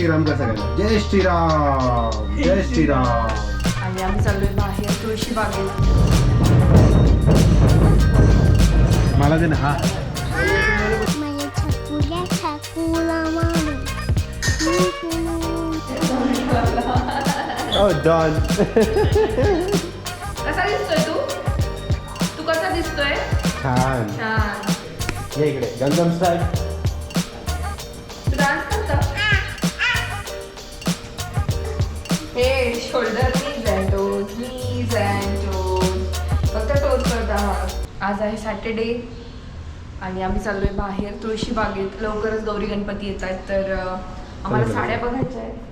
श्रीराम का सगळ्यांना जय श्रीराम जय श्रीराम. आणि आम्ही चाललोय बाहेर तुळशी बागेत मला दे ना हा. माझ्या छकुल्या छकुला मारून ओ डॉन कसा दिसतोय तू? तू कसा दिसतोय? छान. छान. ये इकडे. गंगम स्टाईल हे shoulder knees and toes knees and toes फक्त टोज करता हा. आज आहे सॅटर्डे आणि आम्ही चाललोय बाहेर तुळशी बागेत. लवकरच गौरी गणपती येत आहेत तर आम्हाला. साड्या बघायच्या आहेत.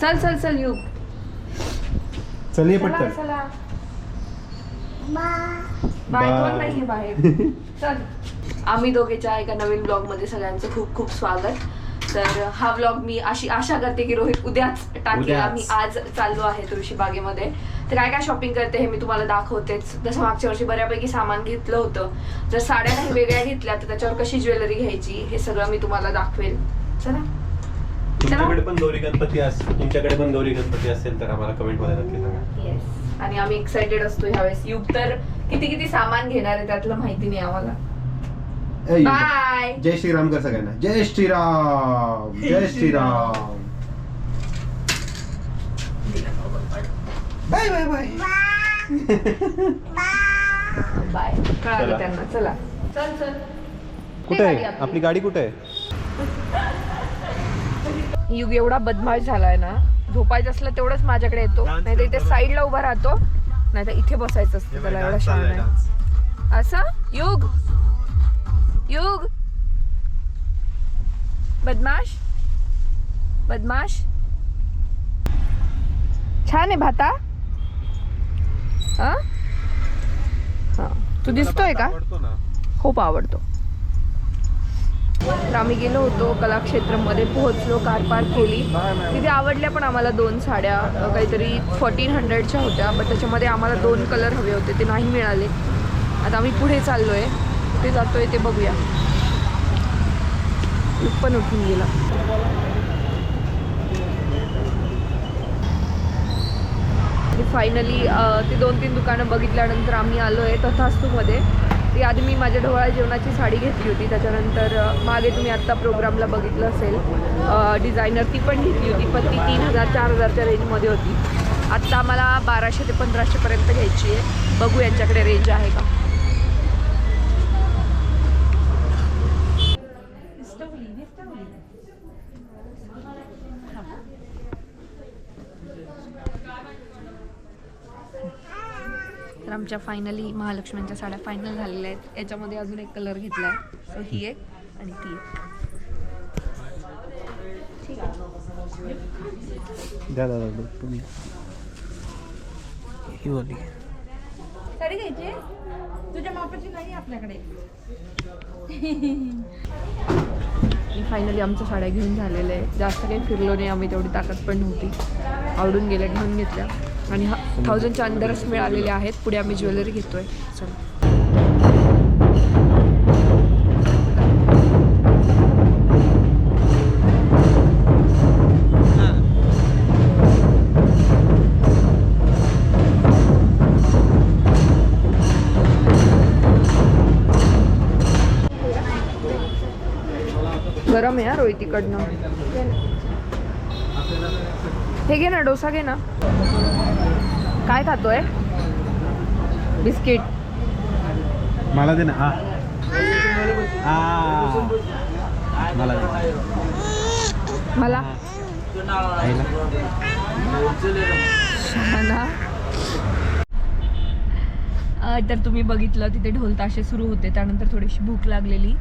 चल चल चल यू चल ये चला पटकन. चला. बाय. कोण नाहीये बाहेर. चल. आम्ही दोघेच्या एका नवीन ब्लॉगमध्ये सगळ्यांचं खूप खूप स्वागत. तर हा ब्लॉग मी अशी आशा करते की रोहित उद्याच टाकेल. उद्याच. आम्ही आज चाललो आहे तुळशी बागेमध्ये. तर काय काय शॉपिंग करते हे मी तुम्हाला दाखवतेच. जसं मागच्या वर्षी बऱ्यापैकी सामान घेतलं होतं. जर साड्या काही वेगळ्या घेतल्या तर त्याच्यावर कशी ज्वेलरी घ्यायची हे सगळं मी तुम्हाला दाखवेल. चला. तुमच्याकडे पण गौरी गणपती असेल तुमच्याकडे पण गौरी गणपती असेल तर आम्हाला कमेंटमध्ये नक्की सांगा. येस आणि आम्ही एक्साइटेड असतो ह्यावेळेस. युग तर किती किती सामान घेणार आहे त्यातलं माहिती नाही आम्हाला. बाय जय श्रीराम का सगळ्यांना. जय श्रीराम. जय Shriram. Bye bye bye bye कळालं चला. त्यांना. चला. चल चल. कुठे आहे? आपली. गाडी कुठे आहे? युग एवढा बदमाश झालाय ना झोपायचं असलं तेवढंच माझ्याकडे येतो. नाही तर इथे साईडला उभा राहतो. नाही तर इथे बसायचं असतं त्याला एवढा शान आहे असं? युग. युग बदमाश. बदमाश. छान आहे भाता. हा? हा. तू दिसतोय का? खूप आवडतो. तर आम्ही गेलो होतो कलाक्षेत्रमध्ये पोहोचलो कार पार्क केली. तिथे आवडल्या पण आम्हाला दोन साड्या काहीतरी फोर्टीन हंड्रेडच्या होत्या पण त्याच्यामध्ये आम्हाला दोन कलर हवे होते ते नाही मिळाले. आता आम्ही पुढे चाललोय. कुठे जातोय ते बघूया. पण उठून गेला. फायनली ते दोन तीन दुकानं बघितल्यानंतर आम्ही आलो आहे तथास्तूमध्ये. ती आधी मी माझ्या ढोळा जेवणाची साडी घेतली होती. त्याच्यानंतर मागे तुम्ही आत्ता प्रोग्रामला बघितलं असेल डिझायनर ती पण घेतली होती. पण ती तीन हजार चार हजारच्या रेंजमध्ये होती. आत्ता आम्हाला बाराशे ते पंधराशेपर्यंत घ्यायची आहे. बघू यांच्याकडे रेंज आहे का. आमच्या फायनली महालक्ष्मींच्या साड्या फायनल झालेल्या आहेत. याच्यामध्ये अजून एक कलर घेतला आहे सो ही एक आणि ती एक. ठीक आहे. द्या दादा तुम्ही. ही वाली. साडी घ्यायची? तुझ्या मापाची नाही आपल्याकडे. आणि फायनली आमच्या साड्या घेऊन झालेल्या आहे जास्त काही फिरलो नाही आम्ही तेवढी ताकद पण नव्हती. आवडून गेल्या घेऊन घेतल्या. आणि हा थाउजंडच्या अंडरच मिळालेले आहेत. पुढे आम्ही ज्वेलरी घेतोय. चला. गरम आहे रोहितीकडनं. रोहित हे घे ना डोसा घे ना. काय खातोय? बिस्किट. मला दे ना. हा. मला दे. मला? आईला. शहाणा. अ, तर तुम्ही बघितलं तिथे ढोल ताशे सुरू होते. त्यानंतर थोडीशी भूक लागलेली.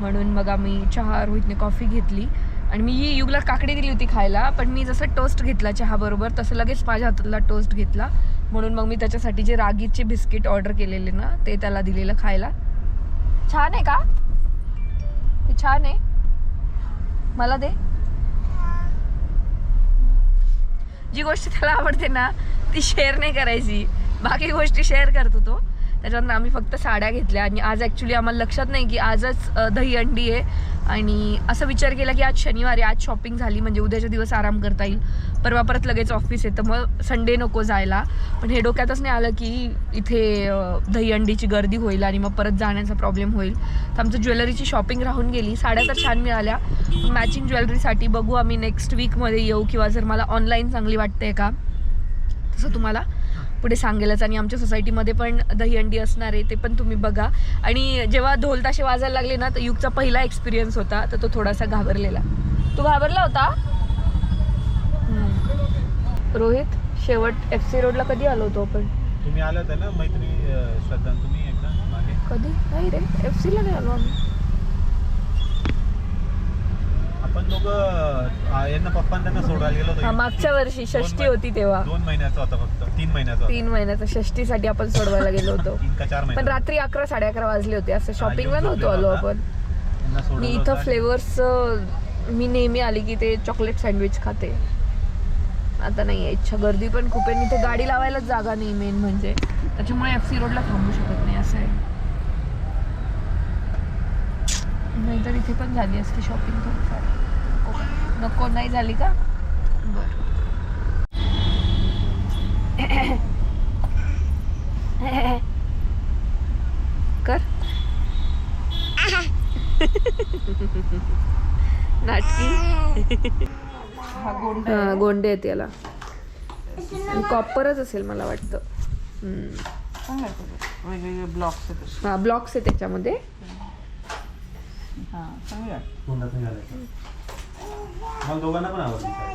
म्हणून मग आम्ही चहा रोहितने कॉफी घेतली. आणि मी ही युगला काकडी दिली होती खायला पण मी जसं टोस्ट घेतला चहा बरोबर तसं लगेच माझ्या हातातला टोस्ट घेतला. म्हणून मग मी त्याच्यासाठी जे रागीचे बिस्किट ऑर्डर केलेले ना ते त्याला दिलेलं खायला. छान आहे का? छान आहे. मला दे. जी गोष्ट त्याला आवडते ना ती शेअर नाही करायची. बाकी गोष्टी शेअर करतो तो. त्याच्यानंतर आम्ही फक्त साड्या घेतल्या. आणि आज ॲक्च्युली आम्हाला लक्षात नाही की आजच दहीहंडी आहे. आणि असा विचार केला की आज शनिवारी आज शॉपिंग झाली म्हणजे उद्याच्या दिवस आराम करता येईल. परवा परत लगेच ऑफिस आहे तर मग संडे नको जायला. पण हे डोक्यातच नाही आलं की इथे दहीहंडीची गर्दी होईल आणि मग परत जाण्याचा प्रॉब्लेम होईल. तर आमचं ज्वेलरीची शॉपिंग राहून गेली. साड्या तर छान मिळाल्या. मॅचिंग ज्वेलरीसाठी बघू आम्ही नेक्स्ट वीकमध्ये येऊ किंवा जर मला ऑनलाईन चांगली वाटते का? तसं तुम्हाला पुढे सांगेलच. आणि आमच्या सोसायटीमध्ये पण दहीहंडी असणार आहे ते पण तुम्ही बघा. आणि जेव्हा ढोल ताशे वाजायला लागले ना तर युगचा पहिला एक्सपिरियन्स होता तर तो थोडासा घाबरलेला. तू घाबरला होता? हम्म. रोहित शेवट एफ सी रोडला कधी आलो होतो आपण? तुम्ही आला होता ना मैत्री श्रद्धा तुम्ही एकदा कधी? नाही रे एफ सीला नाही आलो आम्ही. आपण यांना पप्पा त्यांना सोडायला गेलो हा होतो मागच्या वर्षी षष्टी होती तेव्हा. दोन महिन्याचा होता फक्त. तीन महिन्याचा होता. तीन महिन्याचा षष्टीसाठी आपण सोडवायला गेलो होतो. तीन का चार पण रात्री अकरा साडे अकरा वाजले होते. असं शॉपिंगला येऊन नव्हतो आलो झोपलेला आपण. सोडवलं मी इथं होतं फ्लेवर्स मी नेहमी आली की ते चॉकलेट सँडविच खाते. आता नाही आहे. इच्छा गर्दी पण खूप आहे. आणि इथे गाडी लावायलाच जागा नाही मेन म्हणजे. त्याच्यामुळे एफ सी रोडला थांबू शकत नाही असं आहे. नाहीतर इथे पण झाली असती शॉपिंग थोडीफार. नको नाही झाली का? बरं. कर. नाटकी. हा गोंड. हा, गोंडे आहेत याला. कॉपरच असेल मला वाटतं. वेगवेगळे ब्लॉक्स आहेत. हा ब्लॉक्स आहे. त्याच्यामध्ये हा. मला दोघांना पण आवडली साडी.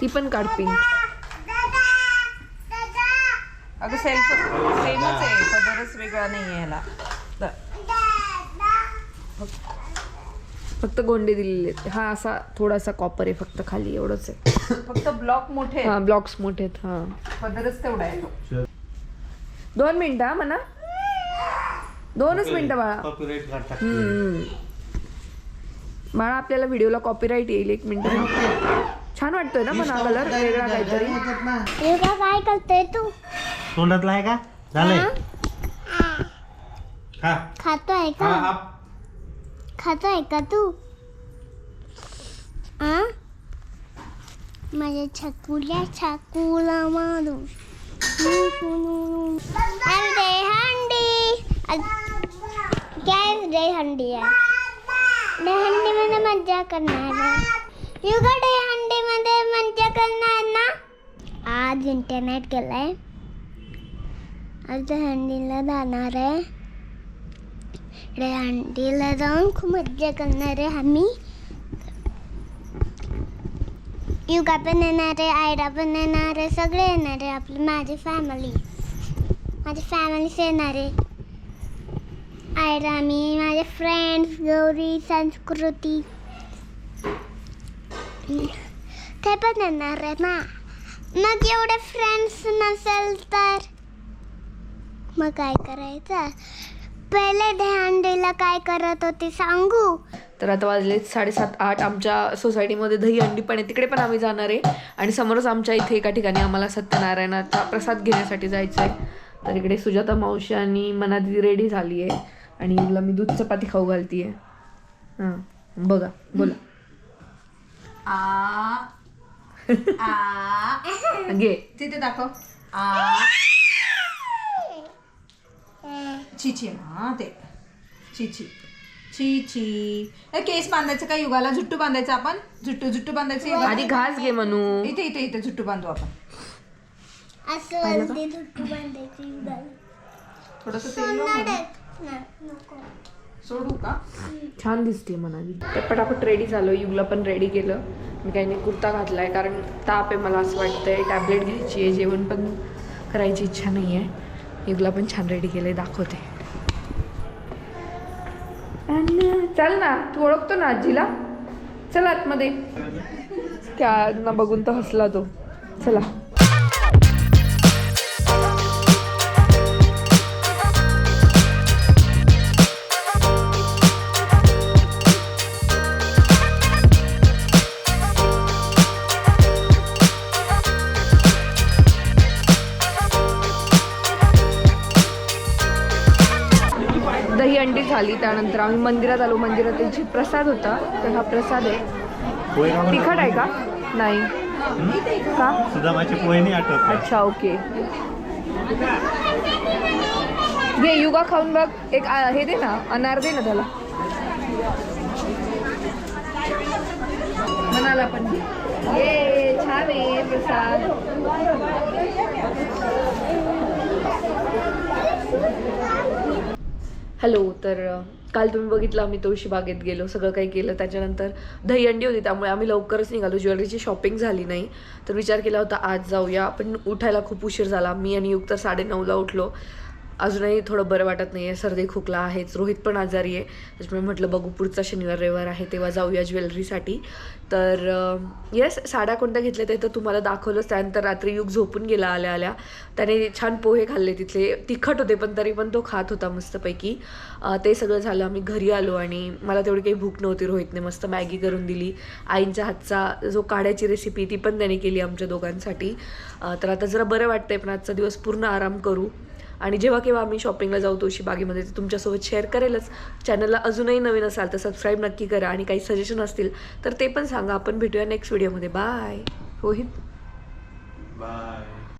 ती पण काढ पिंक अगं सेल्फ सेमच आहे पदरच वेगळा नाही आहे ह्याला द- फक्त गोंडे दिलेले आहेत हा असा थोडासा कॉपर आहे फक्त खाली एवढंच आहे फक्त ब्लॉक मोठे हा. ब्लॉक्स मोठे आहेत हा पदरच तेवढा आहे तो दोन मिनिटं हा म्हणा दोनच मिनिटं बाळा Copyright. हम्म. बाळा आपल्याला व्हिडिओला कॉपीराईट येईल. एक मिनिट. छान वाटतोय ना पण हा कलर वेगळा काहीतरी. योगा काय करते तू? तोंडातला आहे का? झालंय. खा खातोय हा का? हा खातोय का तू? आ? माझ्या छकुल्या छकुला मारू अरे हंडी. काय रे हंडी आहे? हंडीमध्ये मज्जा करणार आहे युगा डे मज्जा करणार ना? आज इंटरनेट गेलाय आज हंडीला जाणार आहे रे। हंडीला जाऊन खूप मज्जा करणार आहे आम्ही युगा पण येणार आहे आयडा पण येणार आहे सगळे येणार आहे आपली माझी फॅमिली माझी फॅमिलीच येणार आहे आयडा रामी माझे फ्रेंड्स गौरी संस्कृती ते पण येणार आहे ना मग एवढे फ्रेंड्स नसेल तर मग काय करायचं पहिले दहीहंडीला काय करत होते सांगू तर आता वाजले साडेसात आठ. आमच्या सोसायटीमध्ये दही अंडी पण आहे तिकडे पण आम्ही जाणार आहे. आणि समोरच आमच्या इथे एका ठिकाणी आम्हाला सत्यनारायणाचा प्रसाद घेण्यासाठी जायचं आहे तर इकडे सुजाता मावशी आणि मनादी रेडी झाली आहे. आणि हिला मी दूध चपाती खाऊ घालतीये. हां बघा बोला. आ आ. घे. तिथे दाखव. आ. चिची ना ते. चिची चिची ए, केस बांधायचं का युगाला? झुट्टू बांधायचं आपण? झुट्टू झुट्टू बांधायचं युगाला? आधी घास घे म्हणू. इथे इथे इथे झुट्टू बांधू आपण. असं वरती धुट्टू बांधायची उगाला. थोडस तेल लाव ना. सोडू का? छान दिसते मनाली. तर पटापट रेडी झालो युगला पण रेडी केलं. मी काही नाही कुर्ता घातलाय कारण ताप आहे मला असं वाटतंय. टॅबलेट घ्यायची आहे जेवण पण करायची इच्छा नाही आहे युगला पण छान रेडी केलंय दाखवते. अन्न, चल ना तू ओळखतो ना आजीला? चल आतमध्ये. त्या बघून तर हसला तो. चला. झाली त्यानंतर आम्ही मंदिरात आलो. मंदिरात त्यांची प्रसाद होता. तर हा प्रसाद आहे. तिखट आहे का? नाही. का? सुदामाचे पोहे नाही आठवत अच्छा ओके. घे युगा खाऊन बघ. एक हे दे ना अनार दे ना त्याला. मनाला पण. ये छान आहे प्रसाद. हॅलो तर काल तुम्ही बघितलं आम्ही तुळशी बागेत गेलो सगळं काही केलं. त्याच्यानंतर दहीहंडी होती त्यामुळे आम्ही लवकरच निघालो. ज्वेलरीची शॉपिंग झाली नाही. तर विचार केला होता आज जाऊया. पण उठायला खूप उशीर झाला. मी आणि युग तर साडेनऊला उठलो. अजूनही थोडं बरं वाटत नाही आहे सर्दी खोकला आहेच. रोहित पण आजारी आहे. त्याच्यामुळे म्हटलं बघू पुढचा शनिवार रविवार आहे तेव्हा जाऊया ज्वेलरीसाठी. तर येस साड्या कोणत्या घेतल्या ते तर तुम्हाला दाखवलंच त्यानंतर रात्री युग झोपून गेला आल्या आल्या. त्याने छान पोहे खाल्ले तिथले. तिखट होते पण तरी पण तो खात होता मस्तपैकी. ते सगळं झालं. आम्ही घरी आलो आणि मला तेवढी काही भूक नव्हती रोहितने. मस्त मॅगी करून दिली. आईंच्या हातचा जो काढ्याची रेसिपी ती पण त्याने केली आमच्या दोघांसाठी. तर आता जरा बरं वाटतंय पण आजचा दिवस पूर्ण आराम करू. आणि जेव्हा केव्हा आम्ही शॉपिंगला जाऊ तुळशी बागेमध्ये ते तुमच्यासोबत शेअर करेलच. चॅनलला अजूनही नवीन असाल तर सबस्क्राईब नक्की करा आणि काही सजेशन असतील तर ते पण सांगा. आपण भेटूया नेक्स्ट व्हिडिओमध्ये बाय रोहित. बाय